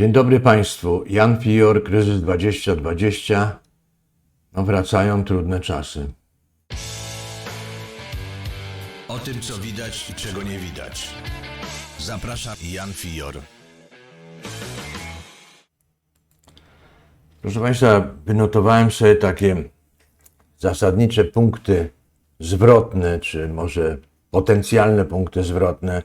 Dzień dobry Państwu. Jan Fior, Kryzys 2020. No wracają trudne czasy. O tym, co widać i czego nie widać. Zapraszam Jan Fior. Proszę Państwa, wynotowałem sobie takie zasadnicze punkty zwrotne, czy może potencjalne punkty zwrotne,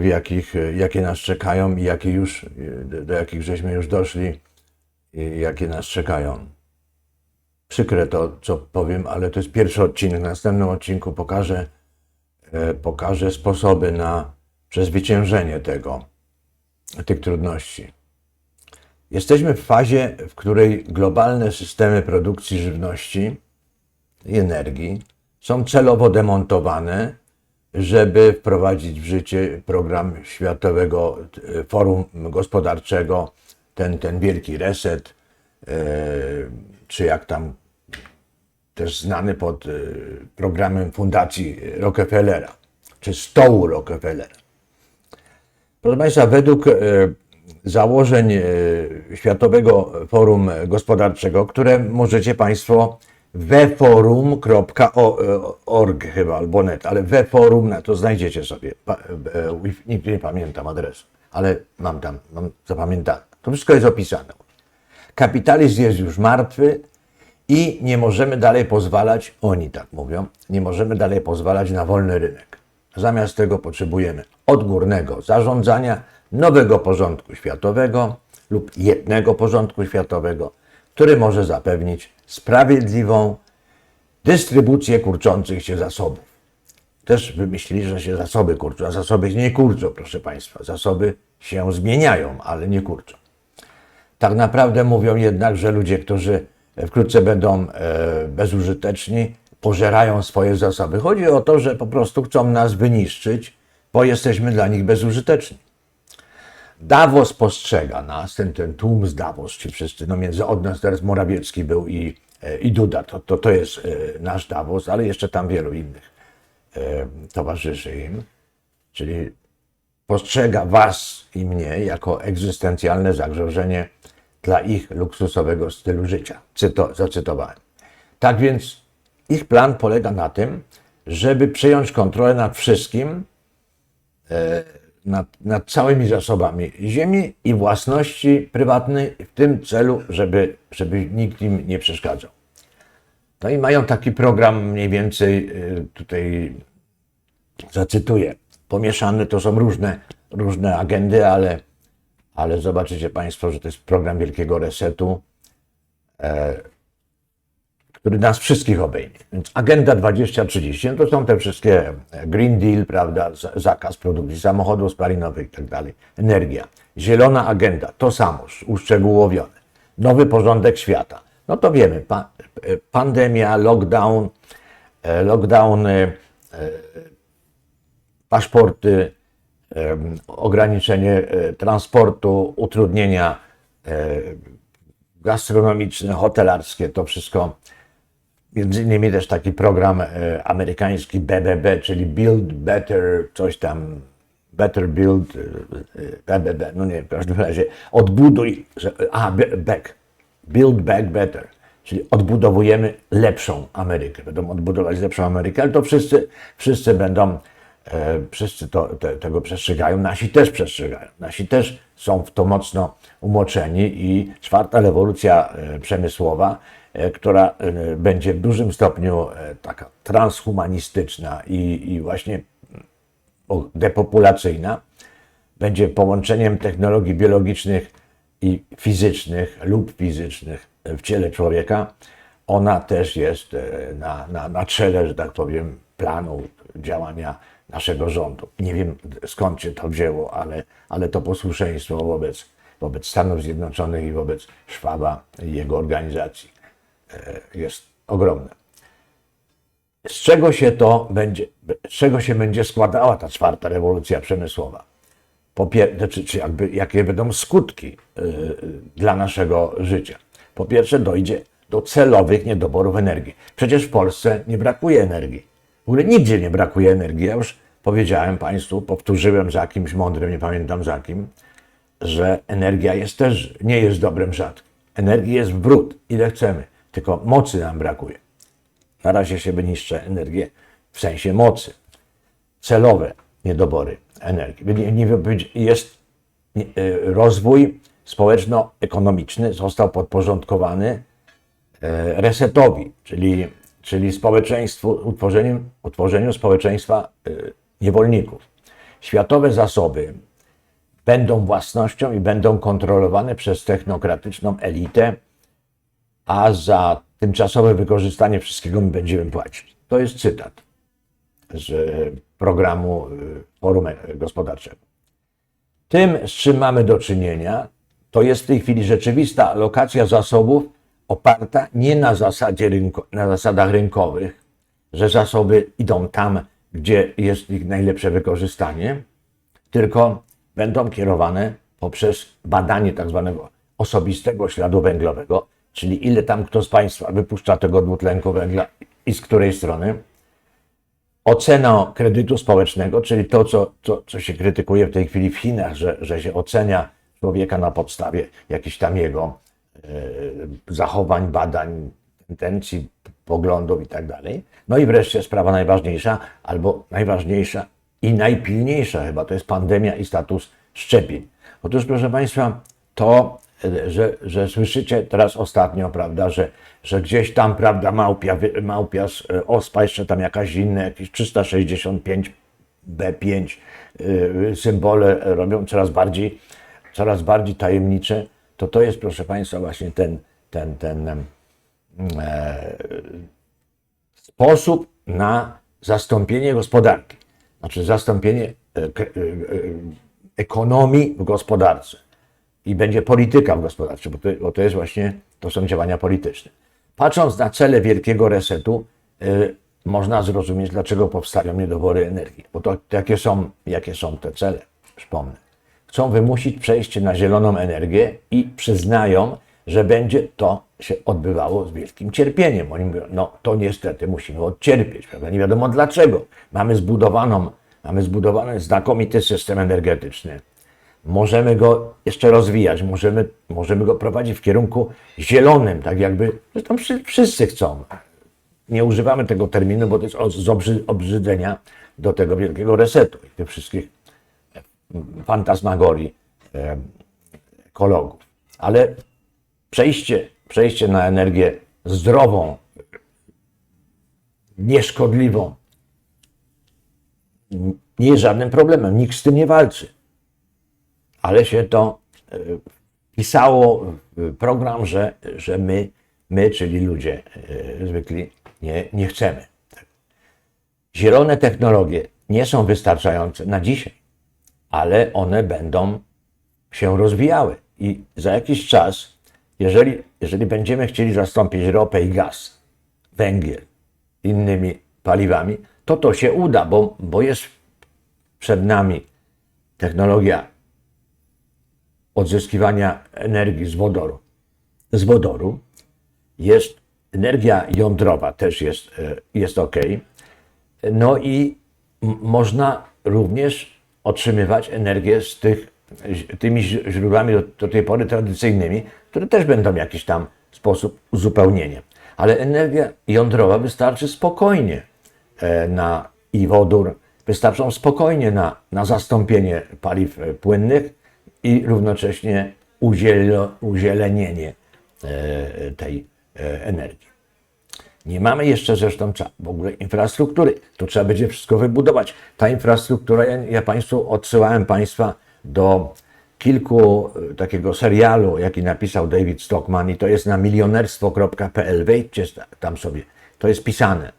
w jakich, e, jakie nas czekają i jakie już, e, do- jakich żeśmy już doszli i jakie nas czekają. Przykre to, co powiem, ale to jest pierwszy odcinek. W następnym odcinku pokażę, e, pokażę sposoby na przezwyciężenie tego, tych trudności. Jesteśmy w fazie, w której globalne systemy produkcji żywności i energii są celowo demontowane, żeby wprowadzić w życie program Światowego e, Forum Gospodarczego, ten, ten wielki reset, e, czy jak tam też znany pod e, programem Fundacji Rockefellera, czy Stołu Rockefellera. Proszę Państwa, według założeń Światowego Forum Gospodarczego, które możecie Państwo weforum.org chyba albo net, ale weforum, to znajdziecie sobie. Pa, e, nigdy nie pamiętam adresu, ale mam tam, mam zapamiętane. To wszystko jest opisane. Kapitalizm jest już martwy i nie możemy dalej pozwalać, oni tak mówią, nie możemy dalej pozwalać na wolny rynek. Zamiast tego potrzebujemy odgórnego zarządzania, nowego porządku światowego lub jednego porządku światowego, który może zapewnić sprawiedliwą dystrybucję kurczących się zasobów. Też wymyślili, że się zasoby kurczą, a zasoby nie kurczą, proszę Państwa. Zasoby się zmieniają, ale nie kurczą. Tak naprawdę mówią jednak, że ludzie, którzy wkrótce będą e, bezużyteczni, pożerają swoje zasoby. Chodzi o to, że po prostu chcą nas wyniszczyć, bo jesteśmy dla nich bezużyteczni. Davos postrzega nas, ten, ten tłum z Davos, ci wszyscy, no między od nas teraz Morawiecki był i, e, i Duda, to, to, to jest e, nasz Davos, ale jeszcze tam wielu innych e, towarzyszy im, czyli postrzega Was i mnie jako egzystencjalne zagrożenie dla ich luksusowego stylu życia. Cyto, zacytowałem. Tak więc ich plan polega na tym, żeby przejąć kontrolę nad wszystkim, nad, nad całymi zasobami ziemi i własności prywatnej w tym celu, żeby, żeby nikt im nie przeszkadzał. No i mają taki program mniej więcej, e, tutaj zacytuję, pomieszane to są różne, różne agendy, ale, ale zobaczycie Państwo, że to jest program Wielkiego Resetu, e, który nas wszystkich obejmie. Więc Agenda 2030 no to są te wszystkie e, Green Deal, prawda, za- zakaz produkcji samochodów spalinowych i tak dalej, energia. Zielona agenda, to samo, uszczegółowione. Nowy porządek świata. No to wiemy, pa, e, pandemia, lockdown, e, lockdowny, paszporty, em, ograniczenie e, transportu, utrudnienia e, gastronomiczne, hotelarskie, to wszystko. Między innymi też taki program e, amerykański BBB, czyli Build Better, coś tam, Better Build, e, e, BBB, no nie, w każdym razie odbuduj, że, a, back, Build Back Better, czyli odbudowujemy lepszą Amerykę. Będą odbudować lepszą Amerykę, ale to wszyscy, wszyscy będą, e, wszyscy to, te, tego przestrzegają, nasi też przestrzegają. Nasi też są w to mocno umoczeni i czwarta rewolucja e, przemysłowa, e, która e, będzie w dużym stopniu e, taka transhumanistyczna i, i właśnie depopulacyjna, będzie połączeniem technologii biologicznych i fizycznych lub fizycznych w ciele człowieka, ona też jest e, na, na, na czele, że tak powiem, planu działania naszego rządu. Nie wiem skąd się to wzięło, ale, ale to posłuszeństwo wobec, wobec Stanów Zjednoczonych i wobec Szwaba i jego organizacji. e, jest ogromne z czego się to będzie, z czego się będzie składała ta czwarta rewolucja przemysłowa? Po pier- czy, czy jakby, jakie będą skutki y, y, dla naszego życia? Po pierwsze, dojdzie do celowych niedoborów energii. Przecież w Polsce nie brakuje energii. W ogóle nigdzie nie brakuje energii. Ja już powiedziałem Państwu, powtórzyłem za kimś mądrym, nie pamiętam za kim, że energia jest też, nie jest dobrem rzadkim. Energii jest w bród, ile chcemy, tylko mocy nam brakuje. Na razie się wyniszcza energię w sensie mocy. Celowe niedobory energii. Jest y, rozwój społeczno-ekonomiczny został podporządkowany e, resetowi, czyli, czyli społeczeństwu, utworzeniu, utworzeniu społeczeństwa y, niewolników. Światowe zasoby będą własnością i będą kontrolowane przez technokratyczną elitę, a za tymczasowe wykorzystanie wszystkiego my będziemy płacić. To jest cytat z programu y, Forum Gospodarczego. Tym, z czym mamy do czynienia, to jest w tej chwili rzeczywista alokacja zasobów oparta nie na, zasadzie rynko, na zasadach rynkowych, że zasoby idą tam, gdzie jest ich najlepsze wykorzystanie, tylko będą kierowane poprzez badanie tak zwanego osobistego śladu węglowego, czyli ile tam kto z Państwa wypuszcza tego dwutlenku węgla i z której strony. Ocena kredytu społecznego, czyli to, co, co, się krytykuje w tej chwili w Chinach, że, że się ocenia człowieka na podstawie jakichś tam jego e, zachowań, badań, intencji, poglądów i tak dalej. No i wreszcie sprawa najważniejsza, albo najważniejsza i najpilniejsza chyba, to jest pandemia i status szczepień. Otóż, proszę Państwa, to, że, że słyszycie teraz ostatnio, prawda, że, że gdzieś tam, prawda, małpia, wy- małpias, e, ospa, jeszcze tam jakaś inne, jakieś 365 B5 y, symbole robią coraz bardziej, coraz bardziej tajemnicze, to to jest, proszę Państwa, właśnie ten, ten, ten e, sposób na zastąpienie gospodarki. Znaczy zastąpienie e, e, e, ekonomii w gospodarce. I będzie polityka w gospodarce, bo to, bo to jest właśnie, to są działania polityczne. Patrząc na cele wielkiego resetu, y, można zrozumieć, dlaczego powstają niedobory energii. Bo to jakie są, jakie są te cele? Przypomnę. Chcą wymusić przejście na zieloną energię i przyznają, że będzie to się odbywało z wielkim cierpieniem. Oni mówią, no to niestety musimy odcierpieć, prawda? Nie wiadomo dlaczego. Mamy zbudowaną, mamy zbudowany znakomity system energetyczny. Możemy go jeszcze rozwijać, możemy, możemy go prowadzić w kierunku zielonym, tak jakby, zresztą wszy- wszyscy chcą. Nie używamy tego terminu, bo to jest z obrzy, obrzydzenia do tego wielkiego resetu i tych wszystkich fantasmagorii e, ekologów. Ale przejście, przejście na energię zdrową, nieszkodliwą, nie jest żadnym problemem. Nikt z tym nie walczy. Ale się to e, pisało w program, że, że my, my, czyli ludzie e, zwykli, nie, nie chcemy. Zielone technologie nie są wystarczające na dzisiaj ale one będą się rozwijały. I za jakiś czas, jeżeli, jeżeli będziemy chcieli zastąpić ropę i gaz, węgiel innymi paliwami, to to się uda, bo, bo jest przed nami technologia odzyskiwania energii z wodoru. Z wodoru jest energia jądrowa, też jest, e, jest ok. No i można również otrzymywać energię z tych, tymi źródłami do, do tej pory tradycyjnymi, które też będą w jakiś tam sposób uzupełnieniem. Ale energia jądrowa wystarczy spokojnie e, na i wodór, wystarczą spokojnie na, na zastąpienie paliw e, płynnych i równocześnie uzielo, uzielenienie e, tej e, energii. Nie mamy jeszcze zresztą w ogóle infrastruktury. To trzeba będzie wszystko wybudować. Ta infrastruktura, ja, ja Państwu odsyłałem Państwa do kilku e, takiego serialu, jaki napisał David Stockman i to jest na milionerstwo.pl. Wejdźcie tam sobie. To jest pisane.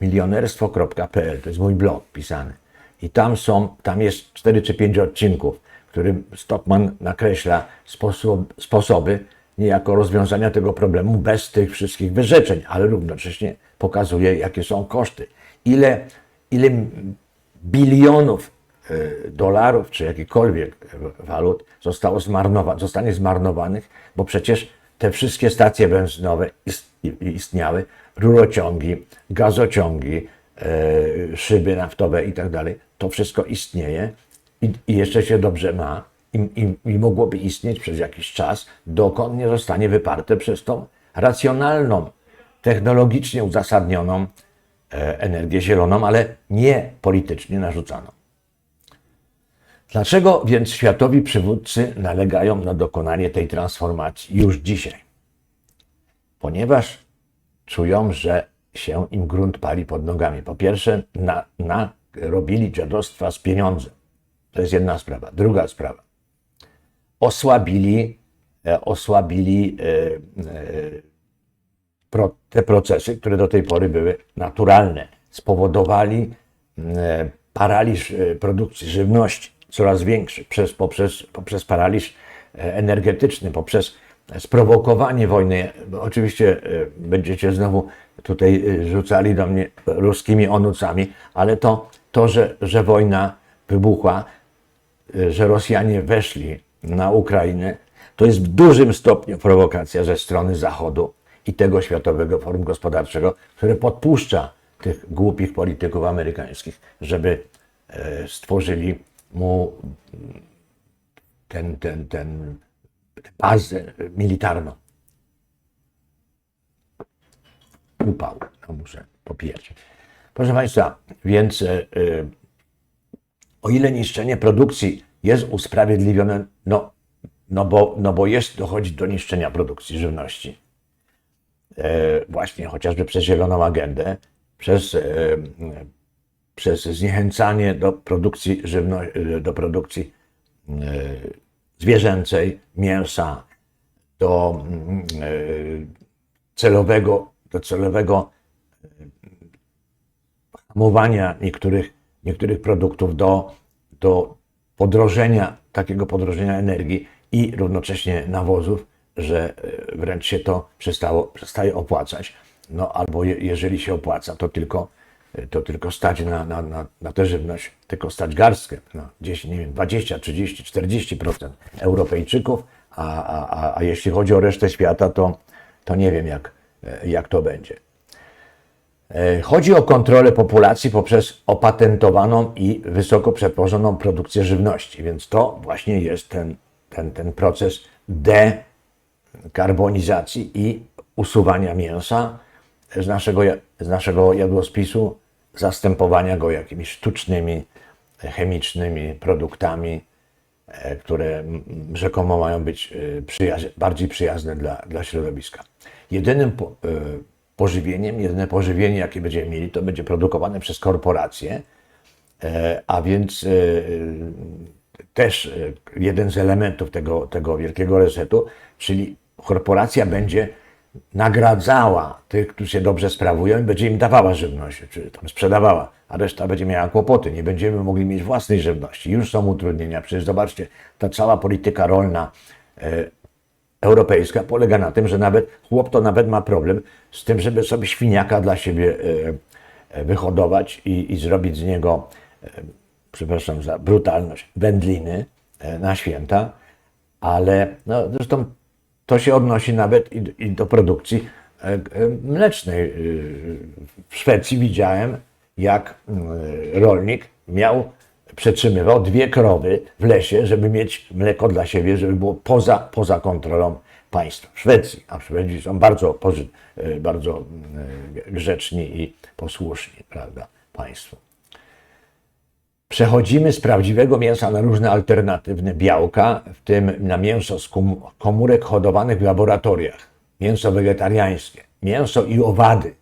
Milionerstwo.pl. To jest mój blog pisany. I tam są, tam jest 4 czy 5 odcinków, którym Stockman nakreśla sposób, sposoby niejako rozwiązania tego problemu bez tych wszystkich wyrzeczeń, ale równocześnie pokazuje, jakie są koszty. Ile, ile bilionów e, dolarów czy jakichkolwiek walut zostało zmarnowa- zostanie zmarnowanych, bo przecież te wszystkie stacje benzynowe ist- istniały, rurociągi, gazociągi, e, szyby naftowe i tak dalej, to wszystko istnieje i, i jeszcze się dobrze ma i, i, i mogłoby istnieć przez jakiś czas, dokąd nie zostanie wyparte przez tą racjonalną, technologicznie uzasadnioną e, energię zieloną, ale nie politycznie narzucaną. Dlaczego więc światowi przywódcy nalegają na dokonanie tej transformacji już dzisiaj? Ponieważ czują, że się im grunt pali pod nogami. Po pierwsze, na, na, robili dziadostwa z pieniądzem. To jest jedna sprawa. Druga sprawa. Osłabili, e, osłabili e, e, te procesy, które do tej pory były naturalne. Spowodowali paraliż produkcji żywności coraz większy przez, poprzez, poprzez paraliż energetyczny, poprzez sprowokowanie wojny. Oczywiście będziecie znowu tutaj rzucali do mnie ruskimi onucami, ale to, to że, że wojna wybuchła, że Rosjanie weszli na Ukrainę, to jest w dużym stopniu prowokacja ze strony Zachodu i tego Światowego Forum Gospodarczego, które podpuszcza tych głupich polityków amerykańskich, żeby e, stworzyli mu ten, ten, ten bazę militarną. Upał, no muszę popijać. Proszę Państwa, więc e, o ile niszczenie produkcji jest usprawiedliwione, no, no, bo, no bo jest, dochodzi do niszczenia produkcji żywności, e, właśnie chociażby przez zieloną agendę, przez, e, przez zniechęcanie do produkcji żywno, e, do produkcji e, zwierzęcej, mięsa, do mm, e, celowego, do celowego e, hamowania niektórych, niektórych produktów, do, do podrożenia, takiego podrożenia energii i równocześnie nawozów, że e, wręcz się to przestało, przestaje opłacać. No albo je, jeżeli się opłaca, to tylko, e, to tylko stać na, na, na, na tę żywność, tylko stać garstkę, no, gdzieś, nie wiem, 20, 30, 40% Europejczyków, a, a, a, a jeśli chodzi o resztę świata, to, to nie wiem, jak, e, jak to będzie. E, Chodzi o kontrolę populacji poprzez opatentowaną i wysoko przetworzoną produkcję żywności, więc to właśnie jest ten, ten, ten proces dekarbonizacji i usuwania mięsa z naszego, z naszego jadłospisu, zastępowania go jakimiś sztucznymi, chemicznymi produktami, e, które rzekomo mają być e, bardziej przyjazne dla, dla środowiska. Jedynym pożywieniem, jedyne pożywienie, jakie będziemy mieli, to będzie produkowane przez korporacje, e, a więc e, też e, jeden z elementów tego, tego wielkiego resetu, czyli korporacja będzie nagradzała tych, którzy się dobrze sprawują i będzie im dawała żywność, czy tam sprzedawała, a reszta będzie miała kłopoty. Nie będziemy mogli mieć własnej żywności. Już są utrudnienia. Przecież zobaczcie, ta cała polityka rolna europejska polega na tym, że nawet chłop to nawet ma problem z tym, żeby sobie świniaka dla siebie e, e, wyhodować i, i zrobić z niego, e, przepraszam za brutalność, wędliny na święta, ale no, zresztą to się odnosi nawet i, i do produkcji mlecznej. W Szwecji widziałem, jak y, rolnik miał, przetrzymywał dwie krowy w lesie, żeby mieć mleko dla siebie, żeby było poza, poza kontrolą państwa. W Szwecji, a Szwedzi są bardzo, y, bardzo y, grzeczni i posłuszni, prawda, państwu. Przechodzimy z prawdziwego mięsa na różne alternatywne białka, w tym na mięso z kom- komórek hodowanych w laboratoriach, mięso wegetariańskie, mięso i owady.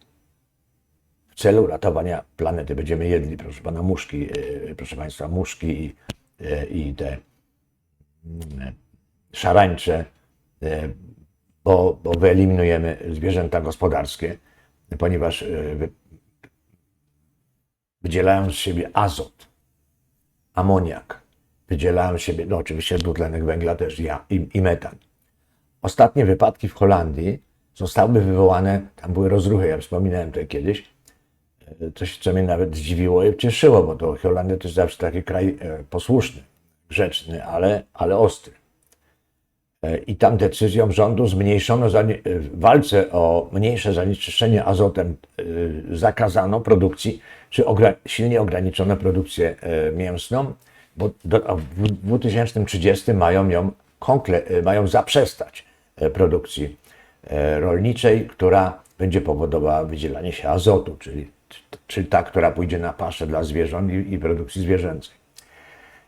Celu ratowania planety będziemy jedli, proszę pana, muszki, e, proszę państwa, muszki i, e, i te mm, szarańcze, e, bo, bo wyeliminujemy zwierzęta gospodarskie, ponieważ wy- wydzielają z siebie azot amoniak, wydzielają z siebie, no oczywiście dwutlenek węgla też ja, i, i metan. Ostatnie wypadki w Holandii zostały wywołane, tam były rozruchy, ja wspominałem to kiedyś, coś co mnie nawet zdziwiło i cieszyło, bo to Holandia to jest zawsze taki kraj e, posłuszny, grzeczny, ale, ale ostry. E, I tam decyzją rządu zmniejszono, e, w walce o mniejsze zanieczyszczenie azotem zakazano produkcji, czy silnie ograniczono produkcję mięsną bo do, w 2030 mają ją konkle, e, mają zaprzestać produkcji rolniczej, która będzie powodowała wydzielanie się azotu, czyli, czyli ta, która pójdzie na paszę dla zwierząt i, i produkcji zwierzęcej.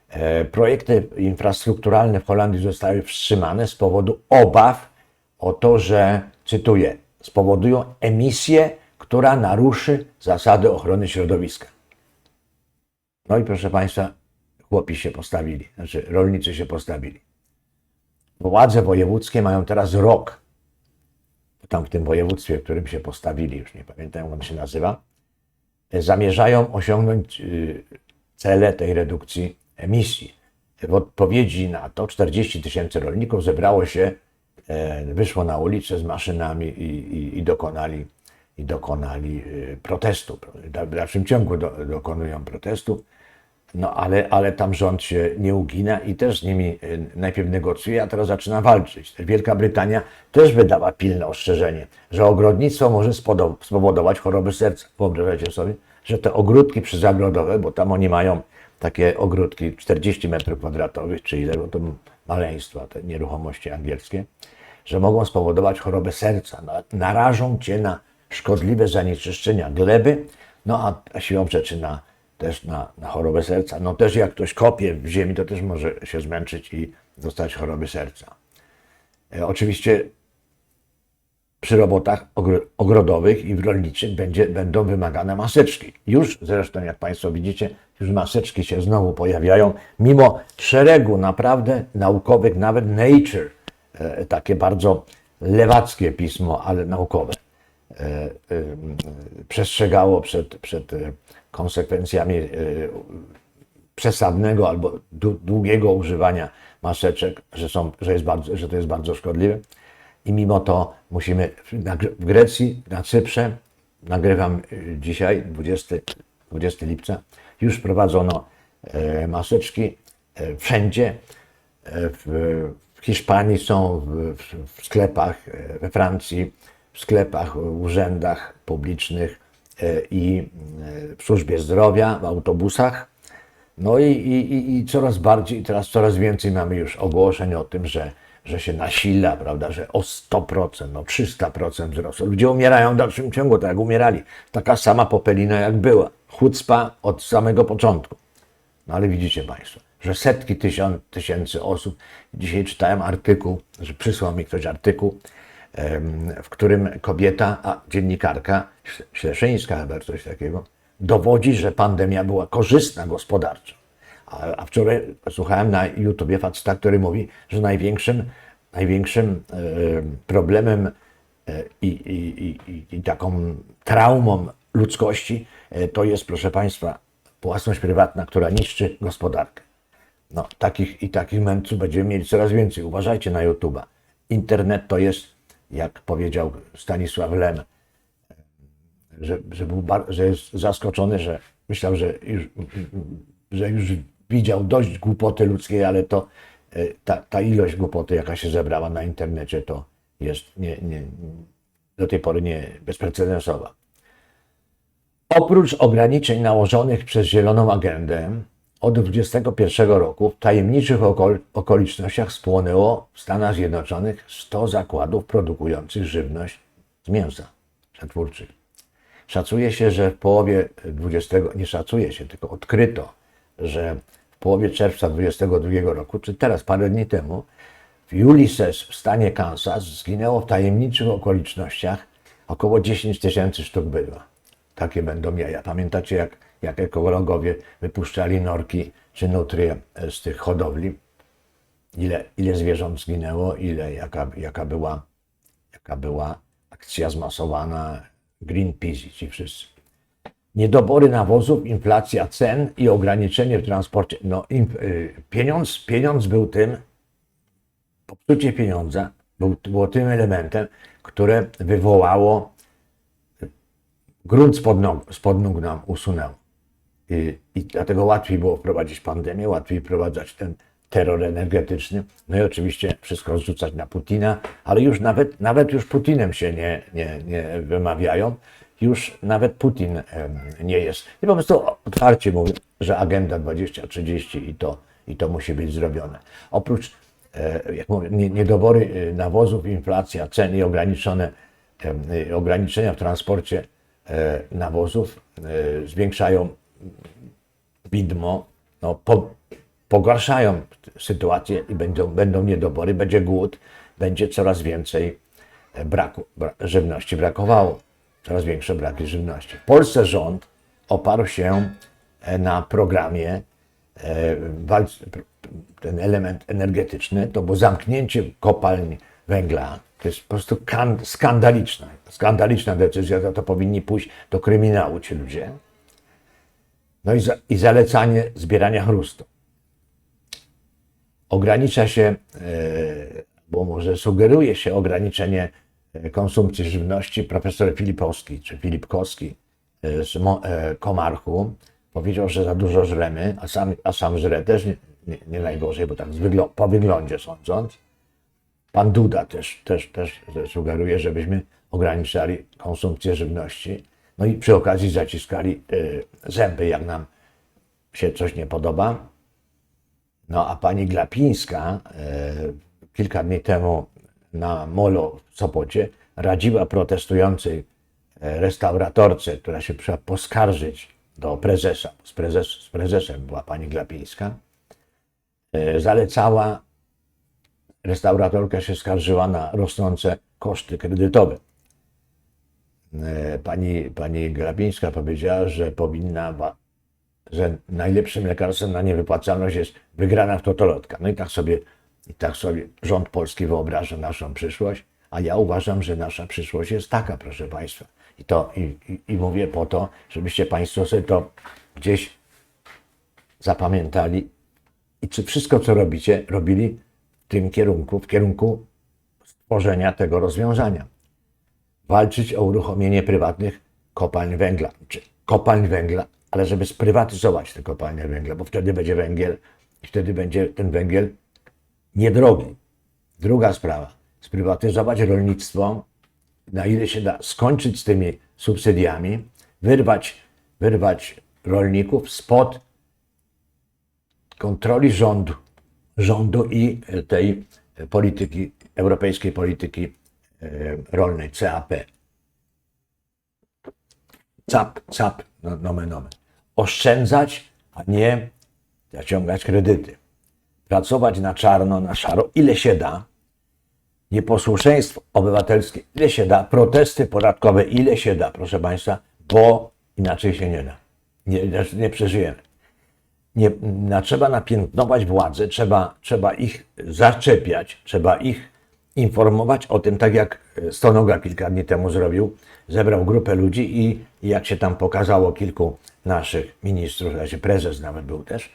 E, Projekty infrastrukturalne w Holandii zostały wstrzymane z powodu obaw o to, że, cytuję, spowodują emisję, która naruszy zasady ochrony środowiska. No i proszę Państwa, chłopi się postawili, znaczy rolnicy się postawili. Władze wojewódzkie mają teraz rok, tam w tym województwie, w którym się postawili, już nie pamiętam jak on się nazywa, zamierzają osiągnąć y, cele tej redukcji emisji. W odpowiedzi na to 40 tysięcy rolników zebrało się, e, wyszło na ulicę z maszynami i, i, i dokonali, i dokonali y, protestu. W dalszym ciągu do, dokonują protestu. No ale, ale tam rząd się nie ugina i też z nimi y, najpierw negocjuje, a teraz zaczyna walczyć. Wielka Brytania też wydała pilne ostrzeżenie, że ogrodnictwo może spowodować choroby serca. Wyobrażacie sobie, że te ogródki przyzagrodowe, bo tam oni mają takie ogródki 40 metrów kwadratowych, czy ile, bo to maleństwa, te nieruchomości angielskie, że mogą spowodować chorobę serca. Na- Narażą cię na szkodliwe zanieczyszczenia gleby, no a, a siłą rzeczy na, też na, na chorobę serca. No też jak ktoś kopie w ziemi, to też może się zmęczyć i dostać choroby serca. E, oczywiście przy robotach ogro- ogrodowych i rolniczych będzie, będą wymagane maseczki. Już zresztą, jak Państwo widzicie, już maseczki się znowu pojawiają, mimo szeregu naprawdę naukowych, nawet Nature, e, takie bardzo lewackie pismo, ale naukowe, e, e, przestrzegało przed, przed konsekwencjami e, przesadnego albo dłu- długiego używania maseczek, że, są, że, jest bardzo, że to jest bardzo szkodliwe. I mimo to musimy w, Grecji, na Cyprze, nagrywam y, dzisiaj, 20, 20 lipca, już wprowadzono e, maseczki e, wszędzie. E, w, Hiszpanii są, w, sklepach, e, we Francji, w sklepach, w urzędach publicznych e, i e, w służbie zdrowia, w autobusach. No i, i, i- coraz bardziej, teraz coraz więcej mamy już ogłoszeń o tym, że, że się nasila, prawda, że o 100%, no 300% wzrostu. Ludzie umierają w dalszym ciągu, tak jak umierali. Taka sama popelina jak była. Chucpa od samego początku. No ale widzicie Państwo, że setki tysiąc, tysięcy osób, dzisiaj czytałem artykuł, że przysłał mi ktoś artykuł, w którym kobieta, a dziennikarka, Śle- Śleszyńska chyba coś takiego, dowodzi, że pandemia była korzystna gospodarczo. A, a wczoraj słuchałem na YouTubie faceta, który mówi, że największym, największym em, problemem e, i, i, i, i- i taką traumą ludzkości e, to jest, proszę Państwa, własność prywatna, która niszczy gospodarkę. No, takich i takich mędrców będziemy mieli coraz więcej. Uważajcie na YouTube'a. Internet to jest, jak powiedział Stanisław Lem, że, że, był że jest zaskoczony, że myślał, że już, że już widział dość głupoty ludzkiej, ale to e, ta, ta ilość głupoty, jaka się zebrała na internecie, to jest nie, nie, do tej pory nie bezprecedensowa. Oprócz ograniczeń nałożonych przez Zieloną Agendę, od 2021 roku w tajemniczych okol- okolicznościach spłonęło w Stanach Zjednoczonych 100 zakładów produkujących żywność z mięsa przetwórczych. Szacuje się, że w połowie 20, nie szacuje się, tylko odkryto, że w połowie czerwca 2022 roku, czy teraz parę dni temu, w Ulysses w stanie Kansas zginęło w tajemniczych okolicznościach około 10 tysięcy sztuk bydła. Takie będą jaja. Pamiętacie, jak, jak ekologowie wypuszczali norki czy nutrie e, z tych hodowli? Ile, ile zwierząt zginęło, ile, jaka, jaka, była, jaka była akcja zmasowana, Greenpeace ci wszyscy. Niedobory nawozów, inflacja cen i ograniczenie w transporcie. No, y, pieniądz, pieniądz był tym, popsucie pieniądza był, było tym elementem, które wywołało grunt spod nóg, spod nóg nam usunęło. I, I dlatego łatwiej było wprowadzić pandemię, łatwiej wprowadzać ten terror energetyczny. No i oczywiście wszystko zrzucać na Putina, ale już nawet, nawet już Putinem się nie, nie, nie wymawiają. już nawet Putin nie jest. I po prostu otwarcie mówi, że agenda 2030 i to, i to musi być zrobione. Oprócz, e, jak mówię, nie- niedobory e, nawozów, inflacja, ceny i ograniczone, e, ograniczenia w transporcie e, nawozów e, zwiększają widmo, no, po, pogarszają sytuację i będą, będą niedobory, będzie głód, będzie coraz więcej e, braku, bra, żywności brakowało, coraz większe braki żywności. W Polsce rząd oparł się e, na programie e, ten element energetyczny, to było zamknięcie kopalń węgla. To jest po prostu kan, skandaliczna, skandaliczna decyzja, za to powinni pójść do kryminału ci ludzie. No i, za, i zalecanie zbierania chrustu. Ogranicza się, e, bo może sugeruje się ograniczenie e, konsumpcji żywności. Profesor Filipowski, czy Filipkowski e, z Komarchu powiedział, że za dużo żremy, a sam, a sam żre też nie, nie, nie najgorzej, bo tak wyglą- po wyglądzie sądząc. Pan Duda też, też, też sugeruje, żebyśmy ograniczali konsumpcję żywności. No i przy okazji zaciskali y, zęby, jak nam się coś nie podoba. No a pani Glapińska y, kilka dni temu na molo w Sopocie radziła protestującej restauratorce, która się przyszła poskarżyć do prezesa. Z, prezes, z prezesem była pani Glapińska. Y, zalecała restauratorka się skarżyła na rosnące koszty kredytowe. E, Pani, pani Grabińska powiedziała, że powinna, że najlepszym lekarstwem na niewypłacalność jest wygrana w totolotka. No i tak sobie, i tak sobie rząd polski wyobraża naszą przyszłość, a ja uważam, że nasza przyszłość jest taka, proszę Państwa. I to, i, i, i mówię po to, żebyście Państwo sobie to gdzieś zapamiętali i czy wszystko, co robicie, robili w tym kierunku, w kierunku stworzenia tego rozwiązania. Walczyć o uruchomienie prywatnych kopalń węgla, czy kopalń węgla, ale żeby sprywatyzować te kopalnie węgla, bo wtedy będzie węgiel i wtedy będzie ten węgiel niedrogi. Druga sprawa, sprywatyzować rolnictwo, na ile się da, skończyć z tymi subsydiami, wyrwać, wyrwać rolników spod kontroli rządu, rządu i tej polityki, europejskiej polityki rolnej, CAP. CAP, CAP, no, nomen omen. Oszczędzać, a nie zaciągać kredyty. Pracować na czarno, na szaro, ile się da. Nieposłuszeństwo obywatelskie, ile się da. Protesty podatkowe, ile się da, proszę Państwa, bo inaczej się nie da. Nie, nie przeżyjemy nie, trzeba napiętnować władzę, trzeba, trzeba ich zaczepiać, trzeba ich informować o tym, tak jak Stonoga kilka dni temu zrobił. Zebrał grupę ludzi i, jak się tam pokazało kilku naszych ministrów, znaczy prezes nawet był też,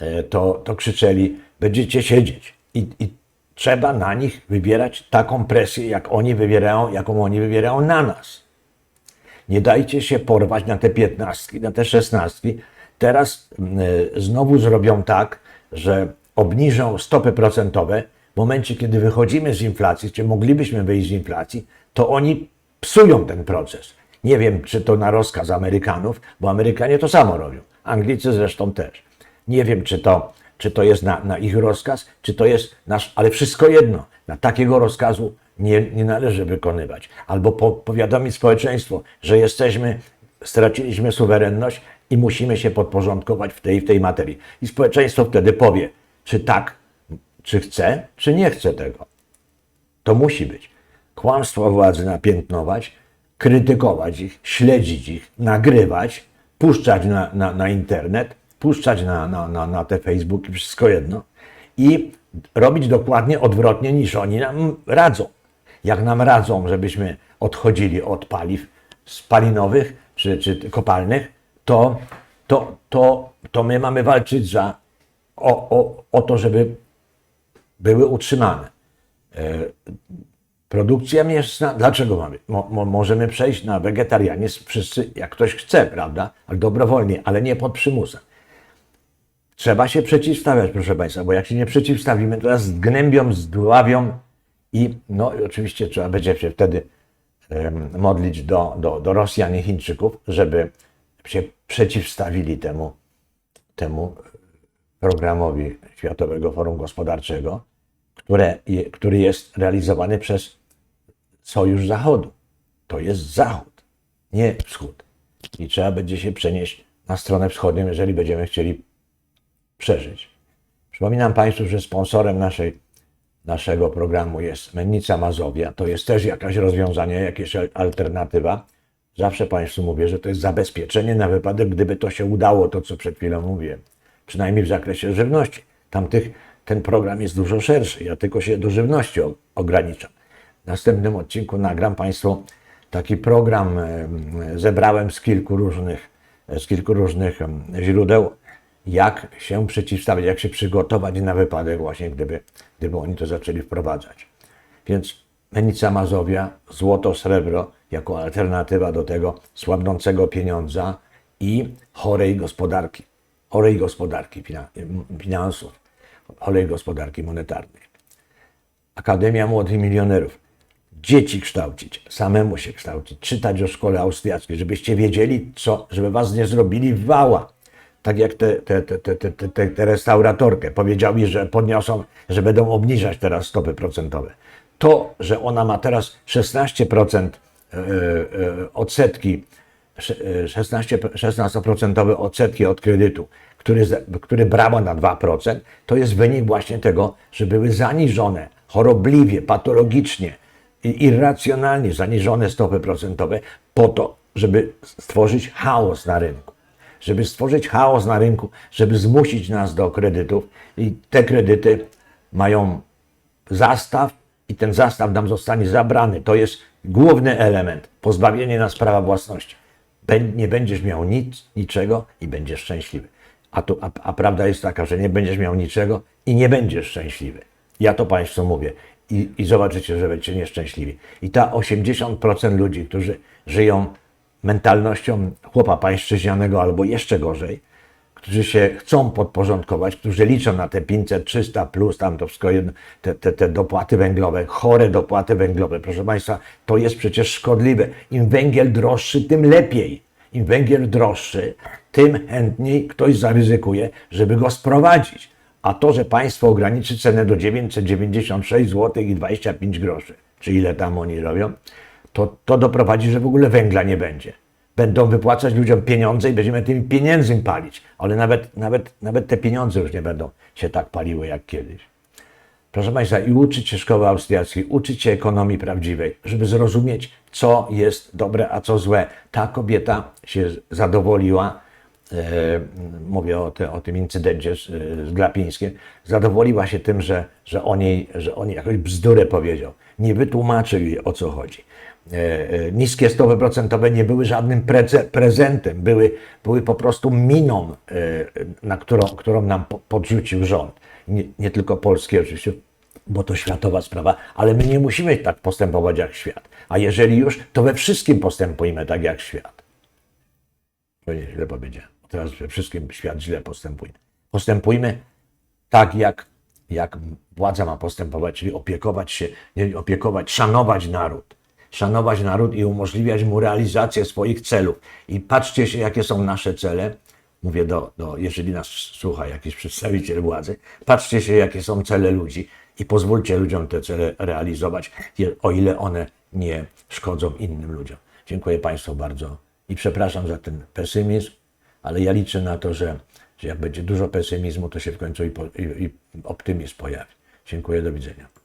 e, to, to krzyczeli, będziecie siedzieć. I, I trzeba na nich wywierać taką presję, jak oni wywierają, jaką oni wywierają na nas. Nie dajcie się porwać na te piętnastki, na te szesnastki. Teraz y, znowu zrobią tak, że obniżą stopy procentowe. Momencie, kiedy wychodzimy z inflacji, czy moglibyśmy wyjść z inflacji, to oni psują ten proces. Nie wiem, czy to na rozkaz Amerykanów, bo Amerykanie to samo robią. Anglicy zresztą też. Nie wiem, czy to, czy to jest na, na ich rozkaz, czy to jest nasz, ale wszystko jedno. Na takiego rozkazu nie, nie należy wykonywać. Albo po, powiadomić społeczeństwo, że jesteśmy, straciliśmy suwerenność i musimy się podporządkować w tej w tej materii. I społeczeństwo wtedy powie, czy tak, czy chce, czy nie chce tego. To musi być. Kłamstwo władzy napiętnować, krytykować ich, śledzić ich, nagrywać, puszczać na, na, na internet, puszczać na, na, na, na te Facebooki, wszystko jedno. I robić dokładnie odwrotnie niż oni nam radzą. Jak nam radzą, żebyśmy odchodzili od paliw spalinowych czy, czy kopalnych, to, to, to, to my mamy walczyć za, o, o, o to, żeby były utrzymane. E, Produkcja mięsna, dlaczego mamy? Mo, mo, możemy przejść na wegetarianizm wszyscy, jak ktoś chce, prawda? Ale dobrowolnie, ale nie pod przymusem. Trzeba się przeciwstawiać, proszę Państwa, bo jak się nie przeciwstawimy, to nas zgnębią, zdławią i no oczywiście trzeba będzie się wtedy em, modlić do, do, do Rosjan i Chińczyków, żeby się przeciwstawili temu, temu programowi Światowego Forum Gospodarczego, które, który jest realizowany przez Sojusz Zachodu. To jest Zachód, nie Wschód. I trzeba będzie się przenieść na stronę wschodnią, jeżeli będziemy chcieli przeżyć. Przypominam Państwu, że sponsorem naszej, naszego programu jest Mennica Mazowia. To jest też jakaś rozwiązanie, jakaś alternatywa. Zawsze Państwu mówię, że to jest zabezpieczenie na wypadek, gdyby to się udało, to co przed chwilą mówiłem. Przynajmniej w zakresie żywności. Tamtych, ten program jest dużo szerszy. Ja tylko się do żywności ograniczam. W następnym odcinku nagram Państwu taki program. em, Zebrałem z kilku różnych, z kilku różnych źródeł, jak się przeciwstawić, jak się przygotować na wypadek właśnie, gdyby, gdyby oni to zaczęli wprowadzać. Więc Menica Mazowia, złoto, srebro jako alternatywa do tego słabnącego pieniądza i chorej gospodarki, chorej gospodarki fina- finansów, chorej gospodarki monetarnej. Akademia Młodych Milionerów. Dzieci kształcić, samemu się kształcić, czytać o szkole austriackiej, żebyście wiedzieli, co, żeby was nie zrobili wała. Tak jak te, te, te, te, te, te, te, te restauratorkę. Powiedzieli, że podniosą, że będą obniżać teraz stopy procentowe. To, że ona ma teraz 16% e, e, odsetki, 16, 16% odsetki od kredytu, który, który brała na 2%, to jest wynik właśnie tego, że były zaniżone chorobliwie, patologicznie irracjonalnie zaniżone stopy procentowe po to, żeby stworzyć chaos na rynku. Żeby stworzyć chaos na rynku, żeby zmusić nas do kredytów i te kredyty mają zastaw i ten zastaw nam zostanie zabrany. To jest główny element. Pozbawienie nas prawa własności. Nie będziesz miał nic, niczego i będziesz szczęśliwy. A, tu, a, a prawda jest taka, że nie będziesz miał niczego i nie będziesz szczęśliwy. Ja to Państwu mówię. I, I zobaczycie, że będziecie nieszczęśliwi. I ta 80% ludzi, którzy żyją mentalnością chłopa pańszczyźnianego albo jeszcze gorzej, którzy się chcą podporządkować, którzy liczą na te 500, 300 plus, tam to wszystko te, te, te dopłaty węglowe, chore dopłaty węglowe. Proszę Państwa, to jest przecież szkodliwe. Im węgiel droższy, tym lepiej. Im węgiel droższy, tym chętniej ktoś zaryzykuje, żeby go sprowadzić. A to, że państwo ograniczy cenę do 996 zł i 25 groszy, czy ile tam oni robią, to, to doprowadzi, że w ogóle węgla nie będzie będą wypłacać ludziom pieniądze i będziemy tymi pieniędzmi palić. Ale nawet, nawet, nawet te pieniądze już nie będą się tak paliły jak kiedyś. Proszę Państwa, i uczyć się szkoły austriackiej, uczyć się ekonomii prawdziwej, żeby zrozumieć, co jest dobre, a co złe. Ta kobieta się zadowoliła, e, mówię o, te, o tym incydencie z, z Glapińskim, zadowoliła się tym, że, że, o niej, że on jej jakąś bzdurę powiedział. Nie wytłumaczył jej, o co chodzi. E, e, niskie stopy procentowe nie były żadnym prezentem, były, były po prostu miną, e, na którą, którą nam po, podrzucił rząd. Nie, nie tylko polski oczywiście, bo to światowa sprawa, ale my nie musimy tak postępować jak świat. A jeżeli już, to we wszystkim postępujmy tak jak świat. To nie źle powiedziałem. Teraz we wszystkim świat źle postępuje. Postępujmy tak, jak, jak władza ma postępować, czyli opiekować się, opiekować, szanować naród. Szanować naród i umożliwiać mu realizację swoich celów. I patrzcie się, jakie są nasze cele. Mówię do, do jeżeli nas słucha jakiś przedstawiciel władzy, patrzcie się, jakie są cele ludzi i pozwólcie ludziom te cele realizować, o ile one nie szkodzą innym ludziom. Dziękuję Państwu bardzo i przepraszam za ten pesymizm, ale ja liczę na to, że, że jak będzie dużo pesymizmu, to się w końcu i, po, i, i optymizm pojawi. Dziękuję, do widzenia.